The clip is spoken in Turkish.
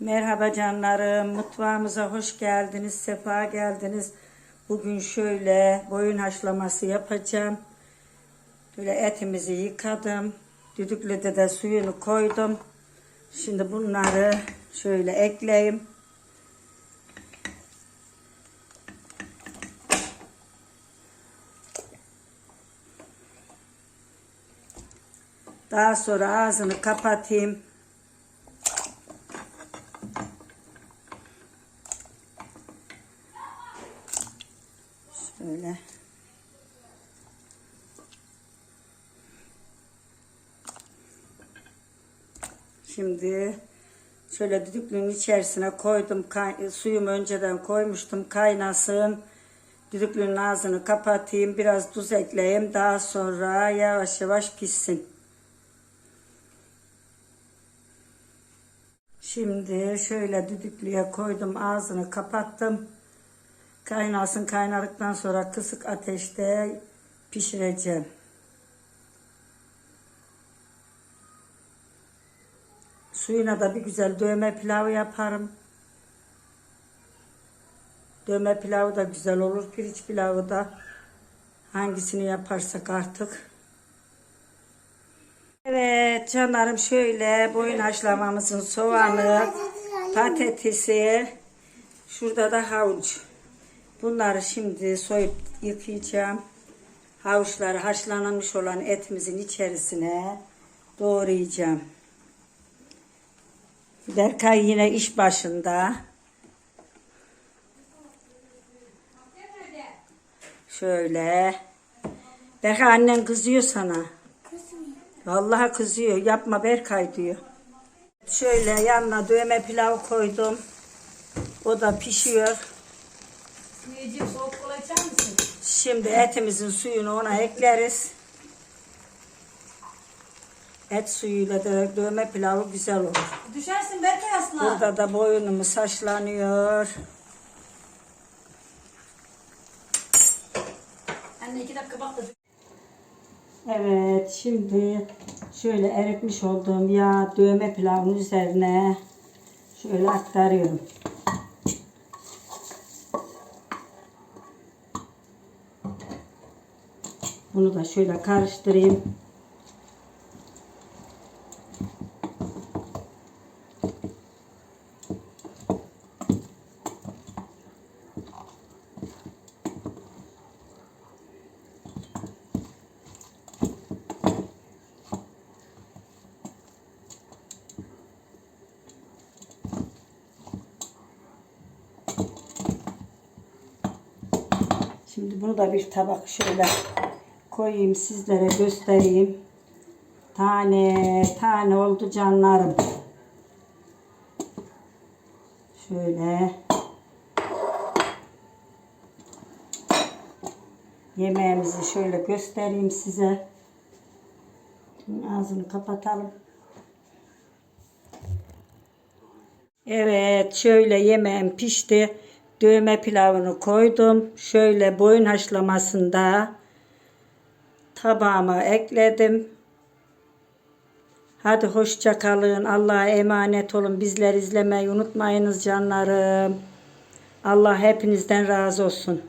Merhaba canlarım, mutfağımıza hoş geldiniz, sefa geldiniz. Bugün şöyle boyun haşlaması yapacağım. Böyle etimizi yıkadım. Düdüklüde de suyunu koydum. Şimdi bunları şöyle ekleyeyim. Daha sonra ağzını kapatayım. Şöyle. Şimdi şöyle düdüklünün içerisine koydum. Suyumu önceden koymuştum. Kaynasın. Düdüklünün ağzını kapatayım. Biraz tuz ekleyeyim. Daha sonra yavaş yavaş pişsin. Şimdi şöyle düdüklüye koydum. Ağzını kapattım. Kaynasın kaynadıktan sonra kısık ateşte pişireceğim. Suyuna da bir güzel dövme pilavı yaparım. Dövme pilavı da güzel olur. Pirinç pilavı da hangisini yaparsak artık. Evet canlarım şöyle boyun haşlamamızın soğanı, patatesi, şurada da havuç. Bunları şimdi soyup yıkayacağım. Havuçları haşlanmış olan etimizin içerisine doğrayacağım. Berkay yine iş başında. Şöyle. Berkay annen kızıyor sana. Vallahi kızıyor. Yapma Berkay diyor. Şöyle yanına dövme pilav koydum. O da pişiyor. Yiyeceğim soğuk kola içer misin? Şimdi etimizin suyunu ona ekleriz. Et suyuyla da dövme pilavı güzel olur. Düşersin Berkay aslan. Burada da boynumuz haşlanıyor. Anne iki dakika bak da. Evet şimdi şöyle eritmiş olduğum yağ dövme pilavın üzerine şöyle aktarıyorum. Bunu da şöyle karıştırayım. Şimdi bunu da bir tabak şöyle koyayım sizlere göstereyim. Tane tane oldu canlarım. Şöyle. Yemeğimizi şöyle göstereyim size. Ağzını kapatalım. Evet şöyle yemeğim pişti. Dövme pilavını koydum. Şöyle boyun haşlamasında tabağıma ekledim. Hadi hoşça kalın. Allah'a emanet olun. Bizler izlemeyi unutmayınız canlarım. Allah hepinizden razı olsun.